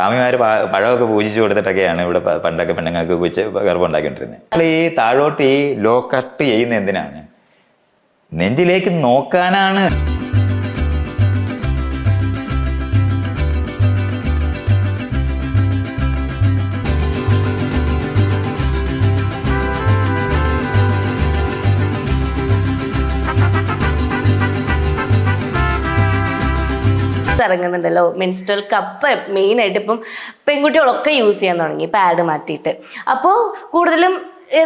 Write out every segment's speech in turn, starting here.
സ്വാമിമാര് പഴമൊക്കെ പൂജിച്ചു കൊടുത്തിട്ടൊക്കെയാണ് ഇവിടെ പണ്ടൊക്കെ പെണ്ണുങ്ങൾക്ക് പൂജ ഗർഭം ഉണ്ടാക്കിക്കൊണ്ടിരുന്നത് ഈ താഴോട്ട് ഈ ലോ കട്ട് ചെയ്യുന്ന എന്തിനാണ് നെഞ്ചിലേക്ക് നോക്കാനാണ്. ഇറങ്ങുന്നുണ്ടല്ലോ. മെൻസ്ട്രൽ കപ്പ് മെയിൻ ആയിട്ട് ഇപ്പം പെൺകുട്ടികളൊക്കെ യൂസ് ചെയ്യാൻ തുടങ്ങി പാഡ് മാറ്റിയിട്ട്. അപ്പോൾ കൂടുതലും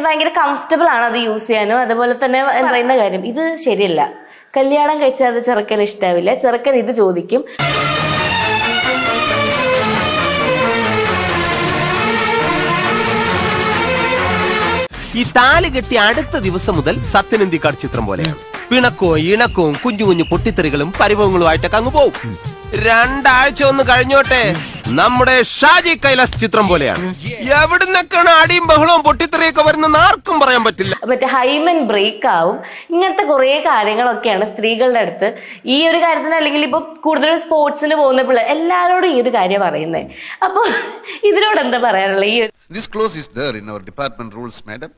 ഭയങ്കര കംഫർട്ടബിൾ ആണ് അത് യൂസ് ചെയ്യാനും. അതുപോലെ തന്നെ പറയുന്ന കാര്യം ഇത് ശരിയല്ല. കല്യാണം കഴിച്ചാൽ അത് ചെറുക്കൻ ഇഷ്ടാവില്ല. ചെറുക്കൻ ഇത് ചോദിക്കും. ഈ താൽ കെട്ടി അടുത്ത ദിവസം മുതൽ സത്യനന്ദിക്കാട് ചിത്രം പോലെയാണ്. പിണക്കവും ഇണക്കവും കുഞ്ഞു കുഞ്ഞു പൊട്ടിത്തെറികളും പരിഭവങ്ങളുമായിട്ടൊക്കെ അങ്ങ് പോകും രണ്ടാഴ്ച ഒന്ന് കഴിഞ്ഞോട്ടെ. നമ്മുടെ ഷാജി കൈലാസ് ചിത്രം പോലെയാണ്. എവിടുന്നൊക്കെയാണ് അടിയും ബഹളവും പൊട്ടിത്തെറിയൊക്കെ വരുന്നെന്ന് ആർക്കും പറയാൻ പറ്റില്ല. മറ്റേ ഹൈമൻ ബ്രേക്ക് ആവും. ഇങ്ങനത്തെ കുറെ കാര്യങ്ങളൊക്കെയാണ് സ്ത്രീകളുടെ അടുത്ത്. ഈ ഒരു കാര്യത്തിന് അല്ലെങ്കിൽ ഇപ്പൊ കൂടുതലും സ്പോർട്സിന് പോകുന്ന പിള്ളേർ എല്ലാവരോടും ഈ ഒരു കാര്യം പറയുന്നത് അപ്പൊ ഇതിനോട് എന്താ പറയാനുള്ള ഈ ഒരു This clause is there in our department rules, madam.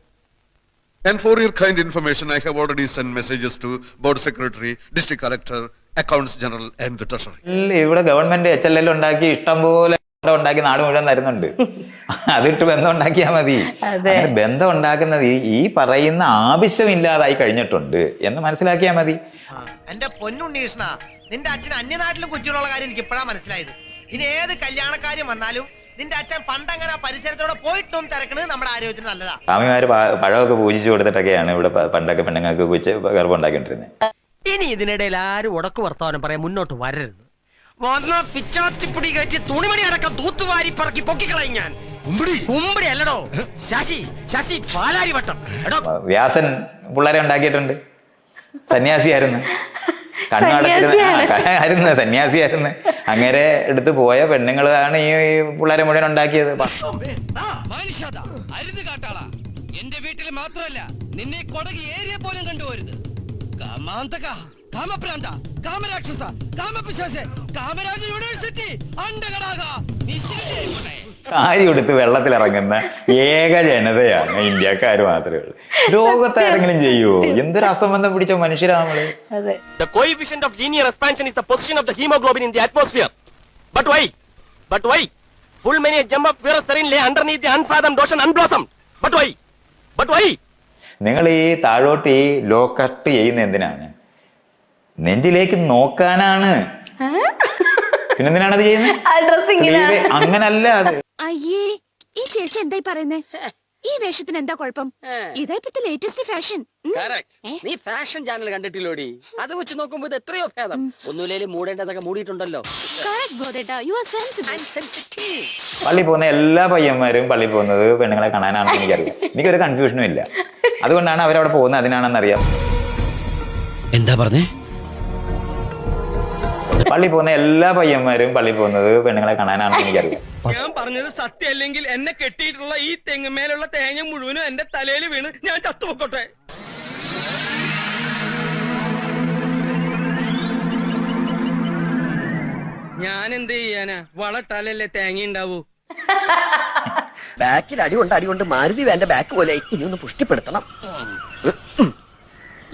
And for your kind information, I have already sent messages to board secretary, district collector, accounts general, and the treasury. ഇവിടെ ഗവൺമെന്റ് എച്ച് എൽ എൽ ഉണ്ടാക്കി ഇഷ്ടം പോലെ ഉണ്ടാക്കി നാട് മുഴുവൻ തരുന്നുണ്ട് അതിട്ട് ബന്ധം ഉണ്ടാക്കിയാൽ മതി അതെ. ബന്ധം ഉണ്ടാക്കുന്നത് ഈ- പറയുന്ന ആവശ്യമില്ലാതായി കഴിഞ്ഞിട്ടുണ്ട് എന്ന് മനസ്സിലാക്കിയാൽ മതി എന്റെ പൊന്നുണ്ണീഷ്ണ നിന്റെ അച്ഛൻ അന്യനാട്ടിലും കുറ്റിയുള്ള കാര്യം എനിക്ക് ഇപ്പോഴാ മനസ്സിലായത് ഇനി ഏത് കല്യാണക്കാരും വന്നാലും നിന്റെ അച്ഛൻ പണ്ടങ്ങനെ ആ പരിസരത്തോടെ പോയിട്ടും തിരക്കണത് നമ്മുടെ ആരോഗ്യത്തിന് നല്ലതാ. സ്വാമിമാര് പഴമൊക്കെ പൂജിച്ചു കൊടുത്തിട്ടൊക്കെയാണ് ഇവിടെ പണ്ടൊക്കെ പെണ്ണുങ്ങൾക്ക് പൂജിച്ച് ഗർഭം ഇനി ഇതിനിടയിൽ ആരും ഉടക്ക് വർത്തമാനം പറയാൻ മുന്നോട്ട് വരരുത്. വന്ന പിച്ചാത്തിപ്പിടി കയറ്റി തുണിമണി അടക്കം തൂത്തുവാരി പറക്കി പൊക്കിക്കളയും ഞാൻ. കുമ്പിടി അല്ലടോ. ശശി ശശി പാലാരി വട്ടം എടോ വ്യാസൻ പിള്ളേരെ ഉണ്ടാക്കിയിട്ടുണ്ട്. സന്യാസിയായിരുന്നു. കണ്ണടച്ചിരുന്ന സന്യാസിയായിരുന്നു. അങ്ങനെ എടുത്തു പോയ പെണ്ണുങ്ങളാണ് ഈ പിള്ളേരെ മുഴുവൻ ഉണ്ടാക്കിയത്. എന്റെ വീട്ടിൽ മാത്രമല്ല നിന്നെ കൊടകി ഏരിയ പോലും കണ്ടുപോരുത്. കാമാന്തക കാമപ്രാന്ത കാമരാക്ഷസ കാമപിശാശ കാമരാജ യൂണിവേഴ്സിറ്റി അണ്ടകടാക സാരി ഉടുത്ത് വെള്ളത്തിൽ ഇറങ്ങുന്ന ഏക ജനതയാണ് ഇന്ത്യക്കാർ മാത്രമേ ഉള്ളൂ. ലോകത്ത് ആരെങ്കിലും ചെയ്യുവോ എന്തൊരു അസംബന്ധം പിടിച്ച മനുഷ്യരാണ് നിങ്ങൾ ഈ താഴോട്ട് ഈ ലോ കട്ട് ചെയ്യുന്ന എന്തിനാണ്? നെഞ്ചിലേക്ക് നോക്കാനാണ്. പിന്നെന്തിനാണ് അത് ചെയ്യുന്നത് അങ്ങനല്ല അത്. അയ്യേ ഈ ചേച്ചി എന്തായി പറയുന്നേ? ഈ വേഷത്തിന് എന്താ കുഴപ്പം? ഇതാ ഇപ്പത്തെ ലേറ്റസ്റ്റ് ഫാഷൻ നീ ഫാഷൻ ചാനൽ കണ്ടിട്ടില്ലോടി? അത് വെച്ച് നോക്കുമ്പോ ഇത് എത്രയോ ഭേദം. ഒന്നുമില്ലേലും മൂടേണ്ടതൊക്കെ മൂടിയിട്ടുണ്ടല്ലോ. യു ആർ സെൻസിബിൾ പള്ളി പോകുന്ന എല്ലാ പയ്യന്മാരും പള്ളി പോകുന്നത് പെണ്ണുങ്ങളെ കാണാനാണെന്ന് എനിക്കറിയാം. എനിക്കൊരു കൺഫ്യൂഷനും ഇല്ല. അതുകൊണ്ടാണ് അവരവിടെ പോകുന്നത്. അതിനാണെന്ന് അറിയാം എന്താ പറഞ്ഞേ? പള്ളി പോകുന്ന എല്ലാ പയ്യന്മാരും പള്ളി പോകുന്നത് പെണ്ണുങ്ങളെ കാണാനാണെന്ന് എനിക്കറിയാം. ഞാൻ പറഞ്ഞത് സത്യമല്ലെങ്കിൽ എന്നെ കെട്ടിയിട്ടുള്ള ഈ തെങ്ങുമേലുള്ള തേങ്ങ മുഴുവനും എന്റെ തലയിൽ വീണ് ഞാൻ ചത്തുപൊക്കോട്ടെ. ഞാൻ എന്ത് ചെയ്യാനാ? വളട്ടാലല്ലേ തേങ്ങ ഉണ്ടാവൂ. ബാക്കിൽ അടി കൊണ്ട് അടി കൊണ്ട് മാരുതി വേണ്ട ബാക്ക് പോലെ ഇനി ഒന്ന് പുഷ്ടിപ്പെടുത്തണം.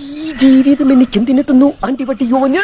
ഈ ജീവിതം എനിക്ക് എന്തിനെത്തുന്നു അണ്ടിപട്ടി യോന്